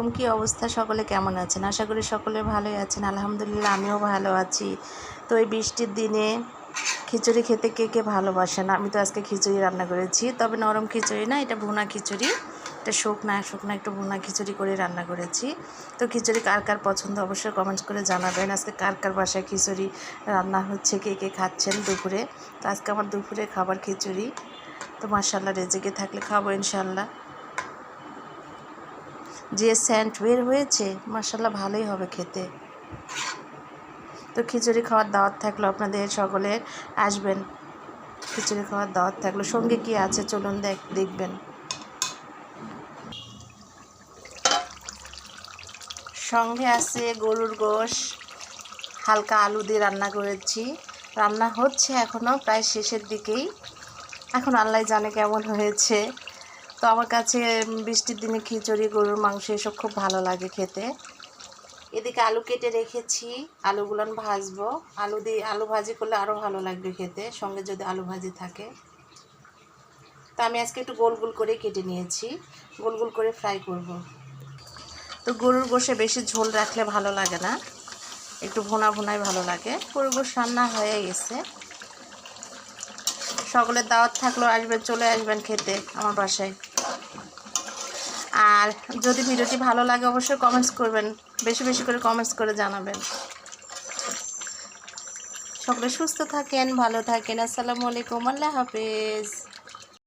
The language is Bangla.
আলাইকুম কী অবস্থা? সকলে কেমন আছেন? আশা করি সকলে ভালোই আছেন। আলহামদুলিল্লাহ, আমিও ভালো আছি। তো এই বৃষ্টির দিনে খিচুড়ি খেতে কে কে ভালোবাসেন? আমি তো আজকে খিচুড়ি রান্না করেছি। তবে নরম খিচুড়ি না, এটা ভুনা খিচুড়ি। এটা শুকনা শুকনা একটু ভুনা খিচুড়ি করে রান্না করেছি। তো খিচুড়ি কার কার পছন্দ অবশ্যই কমেন্টস করে জানাবেন। আজকে কার কার বাসায় খিচুড়ি রান্না হচ্ছে, কে কে খাচ্ছেন দুপুরে? তো আজকে আমার দুপুরে খাবার খিচুড়ি। তো মার্শাল্লাহ রেজেকে থাকলে খাব ইনশাল্লাহ যে স্যান্ট বের হয়েছে মার্শাল্লাহ ভালোই হবে খেতে। তো খিচুড়ি খাওয়ার দাওয়াত থাকল আপনাদের সকলের আসবেন। খিচুড়ি খাওয়ার দাওয়াত থাকল। সঙ্গে কি আছে চলুন দেখ, দেখবেন। সঙ্গে আছে গরুর গোশ, হালকা আলু দিয়ে রান্না করেছি। রান্না হচ্ছে এখনও প্রায় শেষের দিকেই। এখন আল্লাহ জানে কেমন হয়েছে। তো আমার কাছে বৃষ্টির দিনে খিচুড়ি, গরুর মাংস এসব খুব ভালো লাগে খেতে। এদিকে আলু কেটে রেখেছি, আলুগুলো ভাজবো। আলু দিয়ে, আলু ভাজি করলে আরও ভালো লাগবে খেতে, সঙ্গে যদি আলু ভাজি থাকে। তো আমি আজকে একটু গোল গোল করে কেটে নিয়েছি, গোল গোল করে ফ্রাই করব। তো গরুর গোশে বেশি ঝোল রাখলে ভালো লাগে না, একটু ভোনা ভোনাই ভালো লাগে। গরুর গোশ রান্না হয়ে গেছে। সকলের দাওয়াত থাকলেও আসবেন, চলে আসবেন খেতে আমার বাসায়। আর যদি ভিডিওটি ভালো লাগে, অবশ্যই কমেন্টস করবেন। বেশি বেশি করে কমেন্টস করে জানাবেন। সকলে সুস্থ থাকেন, ভালো থাকেন। আসসালামু আলাইকুম, আল্লাহ হাফেজ।